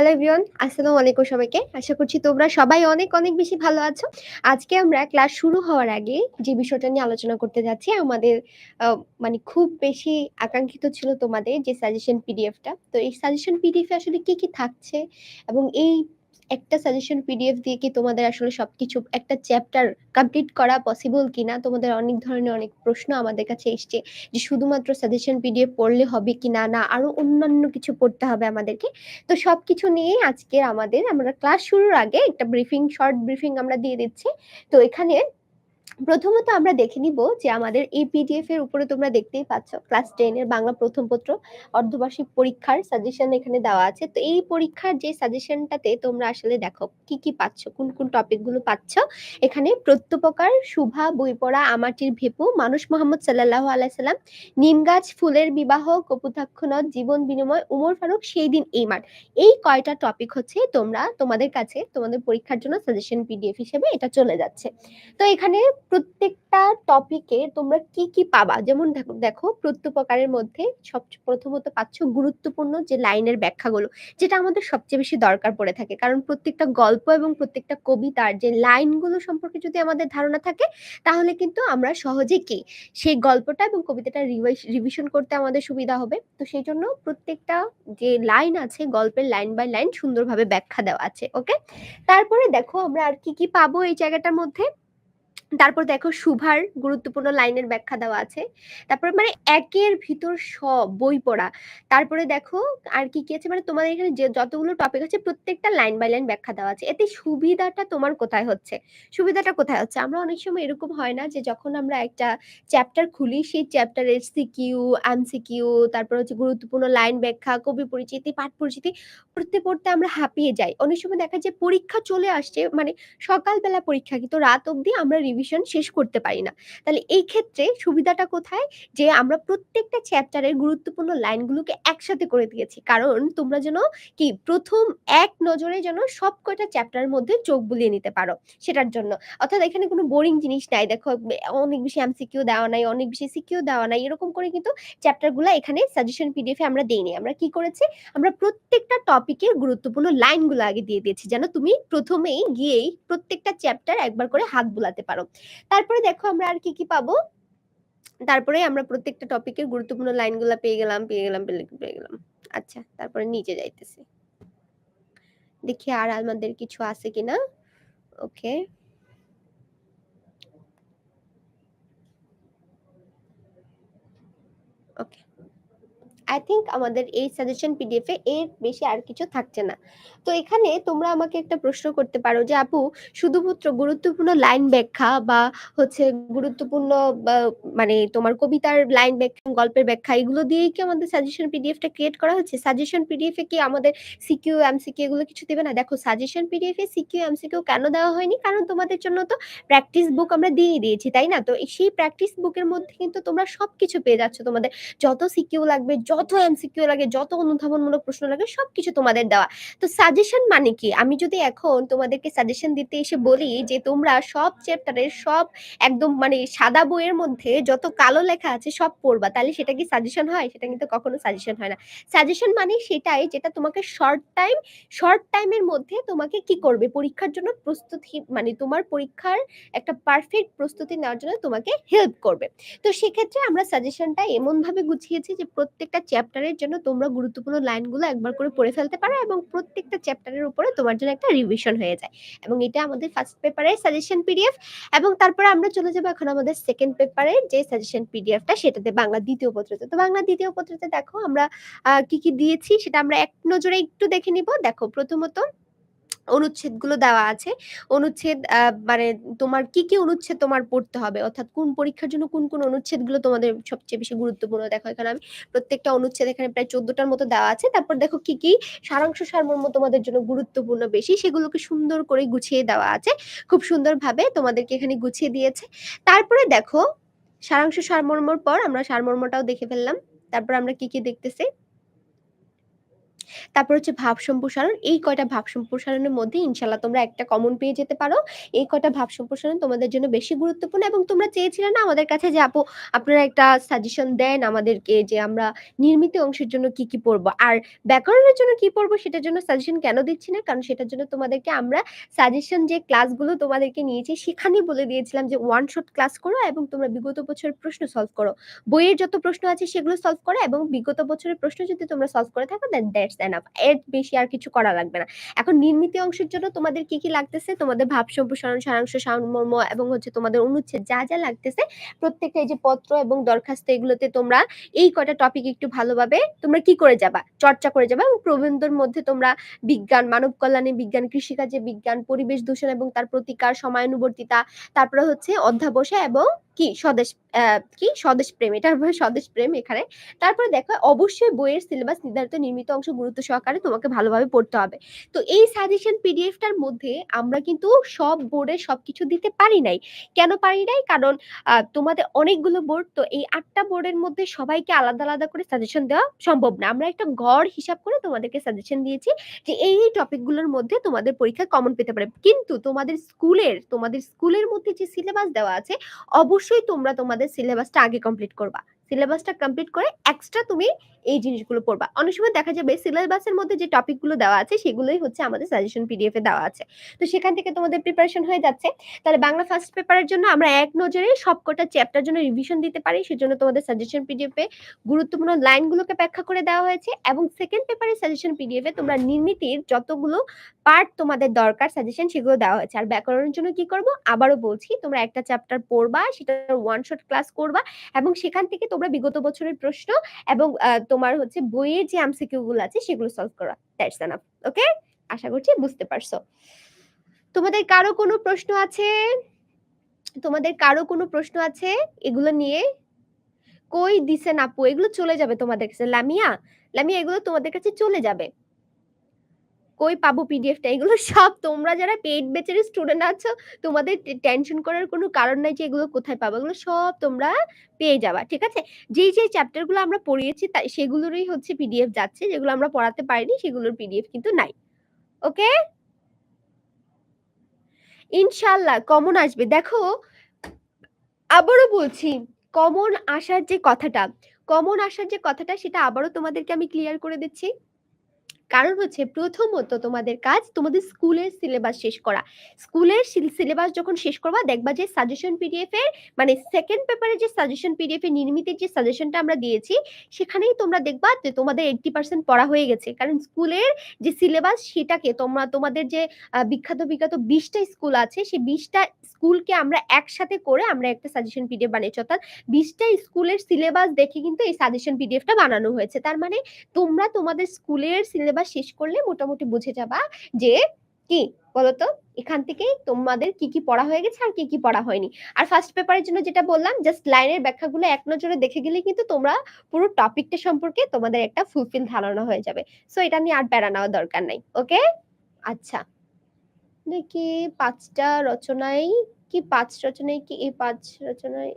Hello everyone, আসসালামু আলাইকুম সবাইকে। আশা করছি তোমরা সবাই অনেক, অনেক বেশি ভালো আছো। আজকে আমরা ক্লাস শুরু হওয়ার আগে যে বিষয়টা নিয়ে আলোচনা করতে যাচ্ছি আমাদের মানে খুব বেশি আকাঙ্ক্ষিত ছিল তোমাদের যে সাজেশন পিডিএফটা। তো এই সাজেশন পিডিএফে আসলে কি, কি থাকছে এবং এই একটা সাজেশন পিডিএফ দিয়ে কি তোমাদের আসলে সবকিছু, একটা চ্যাপ্টার কমপ্লিট করা পসিবল কিনা? তোমাদের অনেক ধরনের অনেক প্রশ্ন আমাদের কাছে এসছে যে শুধুমাত্র সাজেশন পিডিএফ পড়লে হবে কি না না আরও অন্যান্য কিছু পড়তে হবে আমাদেরকে। তো সবকিছু নিয়ে আজকে আমাদের, আমরা ক্লাস শুরুর আগে একটা ব্রিফিং শর্ট ব্রিফিং আমরা দিয়ে দিচ্ছি। তো এখানে প্রথমত আমরা দেখে নিব যে আমাদের এই পিডিএফ এর উপরে তোমরা দেখতেই পাচ্ছ ক্লাস 10 এর বাংলা প্রথম পত্র অর্ধবার্ষিক পরীক্ষার সাজেশন এখানে দেওয়া আছে। তো এই পরীক্ষার যে সাজেশনটাতে তোমরা আসলে দেখো কি, কি পাচ্ছ, কোন, কোন টপিকগুলো পাচ্ছ। এখানে প্রত্যুপকার, শুভা, বই পড়া, আমাটির ভেপু, মানুষ মোহাম্মদ সাল্লাল্লাহু আলাইহি সাল্লাম, নিম গাছ, ফুলের বিবাহ, কপোতাক্ষ নদ, জীবন বিনিময়, উমর ফারুক, সেই দিন এই মাঠ। এই কয়টা টপিক হচ্ছে তোমরা তোমাদের কাছে তোমাদের পরীক্ষার জন্য সাজেশন পিডিএফ হিসেবে এটা চলে যাচ্ছে। তো এখানে প্রত্যেকটা টপিকে তোমরা কি, কি পাবা? যেমন দেখো প্রত্যুপকারের মধ্যে সব প্রথমত পাচ্ছ গুরুত্বপূর্ণ যে লাইনের ব্যাখ্যাগুলো, যেটা আমাদের সবচেয়ে বেশি দরকার পড়ে থাকে। কারণ প্রত্যেকটা গল্প এবং প্রত্যেকটা কবিতার যে লাইনগুলো সম্পর্কে যদি আমাদের ধারণা থাকে, তাহলে কিন্তু আমরা সহজে কি সেই গল্পটা এবং কবিতাটা রিভিশন করতে আমাদের সুবিধা হবে। তো সেই জন্য প্রত্যেকটা যে লাইন আছে গল্পের লাইন বাই লাইন সুন্দরভাবে ব্যাখ্যা দেওয়া আছে। ওকে? তারপরে দেখো আমরা আর কি, কি পাবো এই জায়গাটার মধ্যে? তারপর দেখো সুভার গুরুত্বপূর্ণ লাইনের ব্যাখ্যা দেওয়া আছে। তারপরে মানে একের ভিতর স বই পড়া। তারপরে দেখো আর কি, কি আছে মানে তোমাদের এখানে যে যতগুলো টপিক আছে প্রত্যেকটা লাইন বাই লাইন ব্যাখ্যা দেওয়া আছে। এতে সুবিধাটা তোমার কোথায় হচ্ছে? সুবিধাটা কোথায় হচ্ছে? আমরা অনেক সময় এরকম হয় না যে যখন আমরা একটা চ্যাপ্টার খুলি সেই চ্যাপ্টারের সিকিউ, এমসিকিউ তারপর হচ্ছে গুরুত্বপূর্ণ লাইন ব্যাখ্যা, কবি পরিচিতি, পাঠ পরিচিতি পড়তে, পড়তে আমরা হাঁপিয়ে যাই। অনেক সময় দেখা যায় পরীক্ষা চলে আসছে মানে সকালবেলা পরীক্ষা কিন্তু রাত অবধি আমরা রিভিশন শেষ করতে পারি না। তাহলে এই ক্ষেত্রে সুবিধাটা কোথায়? যে আমরা প্রত্যেকটা চ্যাপ্টারের গুরুত্বপূর্ণ লাইনগুলোকে একসাথে করে দিয়েছি। কারণ তোমরা যেন কি প্রথম এক নজরে যেন সব কয়টা চ্যাপ্টারের মধ্যে চোখ বুলিয়ে নিতে পারো সেটার জন্য। অর্থাৎ এখানে কোনো বোরিং জিনিস নাই। দেখো অনেক বেশি এমসিকিউ দেওয়া নাই, অনেক বেশি সিকিউ দেওয়া নাই। এরকম করে কিন্তু চ্যাপ্টারগুলা এখানে সাজেশন পিডিএফ আমরা দেইনি। আমরা কি করেছি? আমরা প্রত্যেকটা টপিকের গুরুত্বপূর্ণ লাইনগুলো আগে দিয়ে দিয়েছি। যেন তুমি প্রথমেই গিয়েই প্রত্যেকটা চ্যাপ্টার একবার করে হাত বুলাতে পারো। তারপরে দেখো আমরা আর কি, কি পাবো? তারপরে আমরা প্রত্যেকটা টপিকের গুরুত্বপূর্ণ লাইনগুলা পেয়ে গেলাম, পেয়ে গেলাম, পেয়ে গেলাম। আচ্ছা, তারপরে নিচে যাইতেছি। দেখি আর আমাদের কিছু আছে কিনা? ওকে। ওকে। আই থিঙ্ক আমাদের এই সাজেশন পিডিএফ এর বেশি আর কিছু থাকছে না। তো এখানে তোমরা আমাকে একটা প্রশ্ন করতে পারো যে আপু শুধুমাত্র গুরুত্বপূর্ণ লাইন ব্যাখ্যা বা হচ্ছে গুরুত্বপূর্ণ মানে তোমার কবিতার লাইন ব্যাখ্যা, গল্পের ব্যাখ্যা এগুলো দিয়েই কি আমাদের সাজেশন পিডিএফটা ক্রিয়েট করা হচ্ছে? সাজেশন পিডিএফ এ কি আমাদের সিকিউ, এমসিকিউ এগুলো কিছু দেবে না? দেখো সাজেশন পিডিএফ এ সিকিউ, এমসিকিউ কেন দেওয়া হয়নি? কারণ তোমাদের জন্য তো প্র্যাকটিস বুক আমরা দিয়েই দিয়েছি, তাই না? তো সেই প্র্যাকটিস বুকের মধ্যে কিন্তু তোমরা সবকিছু পেয়ে যাচ্ছ। তোমাদের যত সিকিউ লাগবে, যত এমসিকিউ লাগে, যত অনুধাবনমূলক প্রশ্ন লাগে সবকিছু তোমাদের দেওয়া। তো সাজেশন মানে কি? আমি যদি এখন তোমাদেরকে সাজেশন দিতে এসে বলি যে তোমরা সব চ্যাপ্টারের সব একদম মানে সাদা বইয়ের মধ্যে যত কালো লেখা আছে সব পড়বা। তাহলে সেটা কি সাজেশন হয়? সেটা কিন্তু কখনো সাজেশন হয় না। সাজেশন মানে সেটাই যেটা তোমাকে শর্ট টাইম, শর্ট টাইমের মধ্যে তোমাকে কি করবে? পরীক্ষার জন্য প্রস্তুতি মানে তোমার পরীক্ষার একটা পারফেক্ট প্রস্তুতি নেওয়ার জন্য তোমাকে হেল্প করবে। তো সেক্ষেত্রে আমরা সাজেশনটা এমনভাবে গুছিয়েছি যে প্রত্যেকটা চ্যাপ্টারের জন্য তোমরা গুরুত্বপূর্ণ লাইনগুলো একবার করে পড়ে ফেলতে পারো এবং প্রত্যেকটা চ্যাপ্টারের উপরে তোমার জন্য একটা রিভিশন হয়ে যায়। এবং এটা আমাদের ফার্স্ট পেপারের সাজেশন পিডিএফ এবং তারপরে আমরা চলে যাব এখন আমাদের সেকেন্ড পেপারের যে সাজেশন পিডিএফটা সেটাতে বাংলা দ্বিতীয় পত্রতে। তো বাংলা দ্বিতীয় পত্রতে দেখো আমরা কি, কি দিয়েছি সেটা আমরা এক নজরে একটু দেখে নিব। দেখো প্রথমত অনুচ্ছেদগুলো দেওয়া আছে। অনুচ্ছেদ মানে তোমার কি, কি অনুচ্ছেদ তোমার পড়তে হবে? অর্থাৎ কোন পরীক্ষার জন্য কোন, কোন অনুচ্ছেদগুলো তোমাদের সবচেয়ে বেশি গুরুত্বপূর্ণ? দেখো এখানে আমি প্রত্যেকটা অনুচ্ছেদ এখানে প্রায় চোদ্দটার মতো দেওয়া আছে। তারপর দেখো কি, কি সারাংশ সারমর্ম তোমাদের জন্য গুরুত্বপূর্ণ বেশি সেগুলোকে সুন্দর করে গুছিয়ে দেওয়া আছে। খুব সুন্দরভাবে তোমাদেরকে এখানে গুছিয়ে দিয়েছে। তারপরে দেখো সারাংশ সারমর্মর পর আমরা সারমর্মটাও দেখে ফেললাম। তারপর আমরা কি, কি দেখতেছি? তারপর হচ্ছে ভাব সম্প্রসারণ। এই কয়টা ভাব সম্প্রসারণের মধ্যে ইনশাআল্লাহ তোমরা একটা কমন পেয়ে যেতে পারো। এই কয়টা ভাব সম্প্রসারণ তোমাদের জন্য বেশি গুরুত্বপূর্ণ এবং তোমরা চেয়েছিলে না আমাদের কাছে যে আপু আপনারা একটা সাজেশন দেন আমাদেরকে যে আমরা নির্মিত অংশের জন্য কি, কি পড়ব। আর ব্যাকরণের জন্য কি পড়ব সেটার জন্য সাজেশন কেন দিচ্ছি না? কারণ সেটার জন্য তোমাদেরকে আমরা সাজেশন যে ক্লাসগুলো তোমাদেরকে নিয়েছি সেখানেই বলে দিয়েছিলাম যে ওয়ান শট ক্লাস করো এবং তোমরা বিগত বছরের প্রশ্ন সলভ করো। বইয়ের যত প্রশ্ন আছে সেগুলো সলভ করো এবং বিগত বছরের প্রশ্ন যদি তোমরা সলভ করে থাকো দেন দ্যাটস এনাফ। এর বেশি আর কিছু করা লাগবে না। এখন নির্মিত অংশের জন্য তোমাদের কি, কি লাগতেছে? তোমাদের ভাব সম্প্রসারণ, সারাংশ, সারমর্ম এবং হচ্ছে তোমাদের অনুচ্ছেদ যা, যা লাগতেছে প্রত্যেকটা এই যে পত্র এবং দরখাস্ত এগুলোতে তোমরা এই কটা টপিক একটু ভালোভাবে তোমরা কি করে যাবা? চর্চা করে যাবা এবং প্রবন্ধের মধ্যে তোমরা বিজ্ঞান, মানব কল্যাণে বিজ্ঞান, কৃষিকাজে বিজ্ঞান, পরিবেশ দূষণ এবং তার প্রতিকার, সময়ানুবর্তিতা, তারপরে হচ্ছে অধ্যাবসায় এবং কি স্বদেশ কি স্বদেশ প্রেম। এটার স্বদেশ প্রেম এখানে। তারপরে দেখো অবশ্যই বইয়ের সিলেবাস নির্ধারিত নির্মিত অংশ গুরুত্ব সহকারে তোমাকে ভালোভাবে পড়তে হবে। তো এই সাজেশন পিডিএফ টার মধ্যে আমরা কিন্তু সব বোর্ডের সবকিছু দিতে পারি নাই। কেন পারি নাই? কারণ তোমাদের অনেকগুলো বোর্ড তো এই আটটা বোর্ডের মধ্যে সবাইকে আলাদা, আলাদা করে সাজেশন দেওয়া সম্ভব না। আমরা একটা গড় হিসাব করে তোমাদেরকে সাজেশন দিয়েছি যে এই, এই টপিকগুলোর মধ্যে তোমাদের পরীক্ষা কমন পেতে পারে। কিন্তু তোমাদের স্কুলের তোমাদের স্কুলের মধ্যে যে সিলেবাস দেওয়া আছে অবশ্যই তোমরা তোমাদের সিলেবাসটা আগে কমপ্লিট করবা। সিলেবাসটা কমপ্লিট করে এক্সট্রা তুমি এই জিনিসগুলো পড়বা। অনেক সময় দেখা যাবে সিলেবাসের মধ্যে যে টপিকগুলো দেওয়া আছে, সেগুলোই হচ্ছে আমাদের সাজেশন পিডিএফ এ দেওয়া আছে। তো সেখান থেকে তোমাদের প্রিপারেশন হয়ে যাচ্ছে। তাহলে বাংলা ফার্স্ট পেপারের জন্য আমরা এক নজরে সবকটা চ্যাপ্টার জন্য রিভিশন দিতে পারি। সেজন্য তোমাদের সাজেশন পিডিএফ এ গুরুত্বপূর্ণ লাইনগুলোকে ব্যাখ্যা করে দেওয়া হয়েছে এবং সেকেন্ড পেপারের সাজেশন পিডিএফ এ তোমরা নির্মিতির যতগুলো পার্ট তোমাদের দরকার সাজেশন সেগুলো দেওয়া হয়েছে। আর ব্যাকরণের জন্য কি করব? আবারও বলছি তোমরা একটা চ্যাপ্টার পড়বা, সেটার ওয়ান শট ক্লাস করবা এবং সেখান থেকে তোমরা বিগত বছরের প্রশ্ন এবং তোমার হচ্ছে বইয়ের যে এমসিকিউ গুলো আছে সেগুলো সলভ করা। That's enough. ওকে? আশা করছি বুঝতে পারছ। তোমাদের কারও কোনো প্রশ্ন আছে? তোমাদের কারও কোনো প্রশ্ন আছে এগুলো নিয়ে? কই দিছেন আপু? এগুলো চলে যাবে তোমাদের কাছে। লামিয়া, লামিয়া এগুলো তোমাদের কাছে চলে যাবে। কই পাবো পিডিএফটা? এগুলো সব তোমরা যারা পেইড ব্যাচের স্টুডেন্ট আছো তোমাদের টেনশন করার কোনো কারণ নাই যে এগুলো কোথায় পাবো। এগুলো সব তোমরা পেয়ে যাবা। ঠিক আছে? যেই, যেই চ্যাপ্টারগুলো আমরা পড়িয়েছি তা সেগুলোরই হচ্ছে পিডিএফ যাচ্ছে। যেগুলো আমরা পড়াতে পারিনি সেগুলোর পিডিএফ কিন্তু নাই। ওকে? ইনশাল্লাহ কমন আসবে। দেখো আবারও বলছি কমন আসার যে কথাটা, কমন আসার যে কথাটা সেটা আবারও তোমাদেরকে আমি ক্লিয়ার করে দিচ্ছি। কারণ হচ্ছে প্রথমত তোমাদের কাজ তোমাদের স্কুলের সিলেবাস শেষ করা। স্কুলের সিলেবাস যখন শেষ করবা দেখবা যে সাজেশন পিডিএফ এর মানে সেকেন্ড পেপারে যে সাজেশন পিডিএফ এ নির্মিতের যে সাজেশনটা আমরা দিয়েছি সেখানেই তোমরা দেখবা যে তোমাদের 80% পড়া হয়ে গেছে। কারণ স্কুলের যে সিলেবাস সেটাকে তোমরা তোমাদের যে বিখ্যাত, বিখ্যাত বিশটা স্কুল আছে সেই ২০ টা স্কুলকে আমরা একসাথে করে আমরা একটা সাজেশন পিডিএফ বানিয়েছি। অর্থাৎ বিশটা স্কুলের সিলেবাস দেখে কিন্তু এই সাজেশন পিডিএফটা বানানো হয়েছে। তার মানে তোমরা তোমাদের স্কুলের সিলেবাস শেষ করলে মোটামুটি বুঝে যাবা যে কি বলতো? এখান থেকেই তোমাদের কি, কি পড়া হয়ে গেছে আর কি, কি পড়া হয়নি। আর ফার্স্ট পেপারের জন্য যেটা বললাম জাস্ট লাইনের ব্যাখ্যাগুলো এক নজরে দেখে গেলে কিন্তু তোমরা পুরো টপিকটা সম্পর্কে তোমাদের একটা ফুলফিল ধারণা হয়ে যাবে। সো এটা নিয়ে আর বেড়া নেওয়ার দরকার নাই। ওকে? আচ্ছা। দেখি ৫ টা রচনায়, কি পাঁচ রচনায়, কি এই পাঁচ রচনায়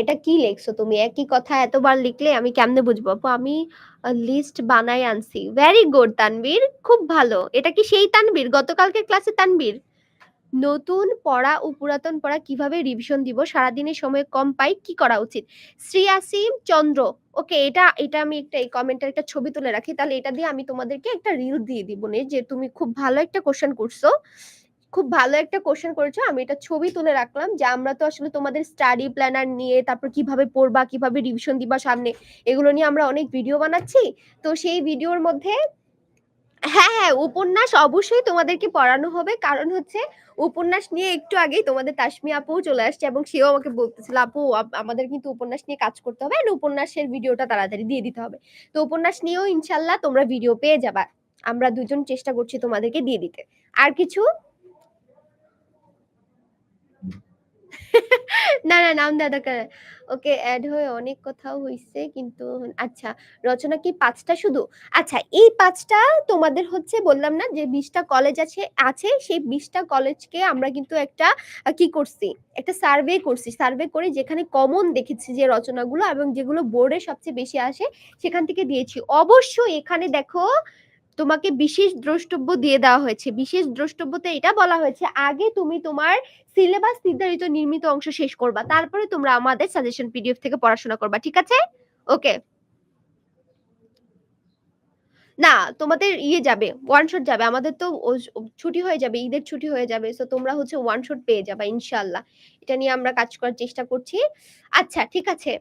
এটা কি লেখছো তুমি? একই কথা এতবার লিখলে আমি কেমনে বুঝব? আপু, আমি লিস্ট বানাই আনছি। Very good Tanvir. খুব ভালো। এটা কি সেই তানবীর? গতকালকে ক্লাসে তানবীর? নতুন পড়া ও পুরাতন পড়া কীভাবে রিভিশন দিব? সারাদিনে সময় কম পাই, কি করা উচিত? শ্রেয়াসিম চন্দ্র। ওকে এটা, এটা আমি একটা এই কমেন্টের একটা ছবি তুলে রাখি। তাহলে এটা দিয়ে আমি তোমাদেরকে একটা রিল দিয়ে দিবনে যে তুমি খুব ভালো একটা কোয়েশ্চেন করছ। খুব ভালো একটা কোশ্চেন করেছ। আমি এটা ছবি তুলে রাখলাম যে আমরা তো আসলে তোমাদের স্টাডি প্ল্যানার নিয়ে তারপর কীভাবে পড়বা, কীভাবে রিভিশন দিবা সামনে এগুলো নিয়ে আমরা অনেক ভিডিও বানাচ্ছি। তো সেই ভিডিওর মধ্যে হ্যাঁ, হ্যাঁ উপন্যাস অবশ্যই তোমাদেরকে পড়ানো হবে। কারণ হচ্ছে উপন্যাস নিয়ে একটু আগেই তোমাদের তাসমিয়া আপুও চলে আসছে এবং সেও আমাকে বলতেছিল, "আপু আমাদের কিন্তু উপন্যাস নিয়ে কাজ করতে হবে। অ্যান্ড উপন্যাসের ভিডিওটা তাড়াতাড়ি দিয়ে দিতে হবে।" তো উপন্যাস নিয়েও ইনশাল্লাহ তোমরা ভিডিও পেয়ে যাবা। আমরা দুজন চেষ্টা করছি তোমাদেরকে দিয়ে দিতে। আর কিছু? না, না নাম দেওয়া দরকার ওকে অ্যাড হয়ে অনেক কথাও হইছে কিন্তু আচ্ছা রচনা কি পাঁচটা শুধু? আচ্ছা এই পাঁচটা তোমাদের হচ্ছে বললাম না যে ২০ টা কলেজ আছে আছে সেই ২০ টা কলেজকে আমরা কিন্তু একটা কি করছি? একটা সার্ভে করছি। সার্ভে করে যেখানে কমন দেখেছি যে রচনাগুলো এবং যেগুলো বোর্ডে সবচেয়ে বেশি আসে সেখান থেকে দিয়েছি। অবশ্যই এখানে দেখো তোমাকে বিশেষ দ্রষ্টব্য দিয়ে দেওয়া হয়েছে। বিশেষ দ্রষ্টব্যতে এটা বলা হয়েছে আগে তুমি তোমার সিলেবাস নির্ধারিত নির্মিত অংশ শেষ করবা। তারপরে তোমরা আমাদের সাজেশন পিডিএফ থেকে পড়াশোনা করবা। ঠিক আছে? ওকে। না, তোমাদের ইয়ে যাবে, ওয়ান শট যাবে। আমাদের তো ছুটি হয়ে যাবে, ঈদের ছুটি হয়ে যাবে। সো তোমরা হচ্ছে ওয়ান শট পেয়ে যাবে ইনশাআল্লাহ। এটা নিয়ে আমরা কাজ করার চেষ্টা করছি। আচ্ছা ঠিক আছে।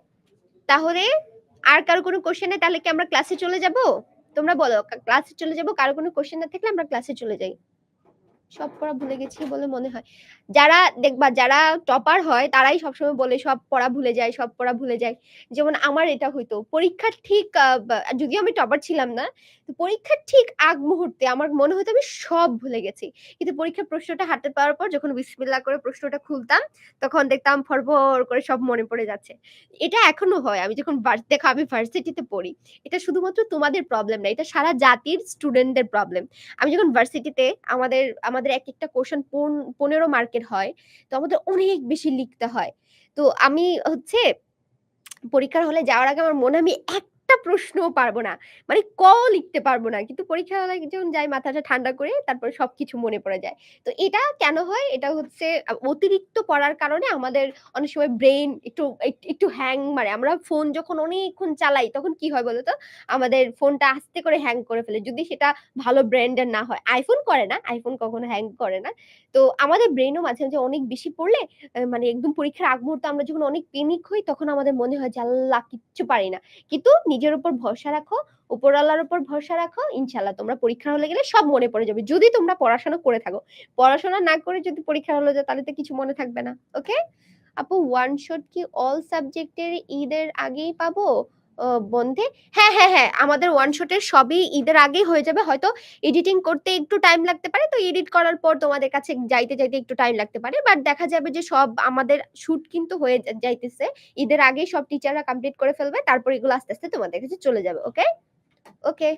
তাহলে আর কারও কোনো কোয়েশ্চেন নেই তাহলে কি আমরা ক্লাসে চলে যাব? তোমরা বলো ক্লাসে চলে যাব কারও কোনো কোশ্চেন না থাকলে আমরা ক্লাসে চলে যাই। সব পড়া ভুলে গেছি বলে মনে হয়। যারা দেখবা যারা টপার হয় তারাই সবসময় বলে সব পড়া ভুলে যায়, সব পড়া ভুলে যায়। যেমন আমার এটা হইতো। পরীক্ষার ঠিক যদিও আমি টপার ছিলাম না। পরীক্ষার ঠিক আগ মুহূর্তে আমার মনে হতো আমি সব ভুলে গেছি। কিন্তু পরীক্ষার প্রশ্নটা হাতে পাওয়ার পর যখন বিসমিল্লাহ করে প্রশ্নটা খুলতাম, তখন দেখতাম ফরফর করে সব মনে পড়ে যাচ্ছে। এটা এখনও হয়। আমি যখন দেখো আমি ভার্সিটিতে পড়ি। এটা শুধুমাত্র তোমাদের প্রবলেম না। এটা সারা জাতির স্টুডেন্টদের প্রবলেম। আমি যখন ভার্সিটিতে আমাদের আমাদের এক একটা পন ১৫ মার্কের হয়। তো আমাদের অনেক বেশি লিখতে হয়। তো আমি হচ্ছে পরীক্ষার হলে যাওয়ার আগে আমার মনে আমি আমি একটা প্রশ্নও পারব না। মানে ক লিখতে পারব না। কিন্তু পরীক্ষা হলে যখন যাই মাথাটা ঠান্ডা করে তারপর সবকিছু মনে পড়ে যায়। তো এটা কেন হয়? এটা হচ্ছে অতিরিক্ত পড়ার কারণে আমাদের অনেক সময় ব্রেইন একটু একটু হ্যাং মারে। আমরা ফোন যখন অনেকক্ষণ চালাই তখন কি হয় বলতো আমাদের ফোনটা আস্তে করে হ্যাং করে ফেলে। যদি সেটা ভালো ব্র্যান্ডের না হয়। আইফোন করে না। আইফোন কখনো হ্যাং করে না। তো আমাদের ব্রেনও মাঝে, মাঝে অনেক বেশি পড়লে মানে একদম পরীক্ষার আগ মুহূর্তে আমরা যখন অনেক প্যানিক হই তখন আমাদের মনে হয় যে আল্লাহ কিচ্ছু পারি না। কিন্তু নিজের উপর ভরসা রাখো, উপরওয়ালার উপর ভরসা রাখো। ইনশাল্লাহ তোমরা পরীক্ষার হলে গেলে সব মনে পড়ে যাবে। যদি তোমরা পড়াশোনা করে থাকো। পড়াশোনা না করে যদি পরীক্ষা হলে যাও তাহলে তো কিছু মনে থাকবে না। ওকে? আপু ওয়ান শট কি অল সাবজেক্টের ঈদের আগেই পাবো? বন্ধে? হ্যাঁ, হ্যাঁ, হ্যাঁ। আমাদের ওয়ান শট এর সবই ঈদের আগেই হয়ে যাবে। হয়তো এডিটিং করতে একটু টাইম লাগতে পারে। তো এডিট করার পর তোমাদের কাছে যাইতে, যাইতে একটু টাইম লাগতে পারে। বাট দেখা যাবে যে সব আমাদের শুট কিন্তু হয়ে যাইতেছে। ঈদের আগেই সব টিচাররা কমপ্লিট করে ফেলবে। তারপর এগুলো আস্তে, আস্তে তোমাদের কাছে চলে যাবে। ওকে? ওকে।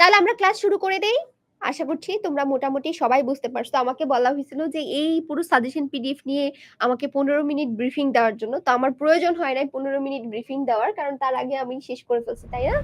তাহলে আমরা ক্লাস শুরু করে দেই। আশা করছি তোমরা মোটামুটি সবাই বুঝতে পারছ। আমাকে বলা হয়েছিল যে এই পুরো সাজেশন পিডিএফ নিয়ে আমাকে ১৫ মিনিট ব্রিফিং দেওয়ার জন্য। তো আমার প্রয়োজন হয় নাই ১৫ মিনিট ব্রিফিং দেওয়ার। কারণ তার আগে আমি শেষ করে ফেলছি। তাই না?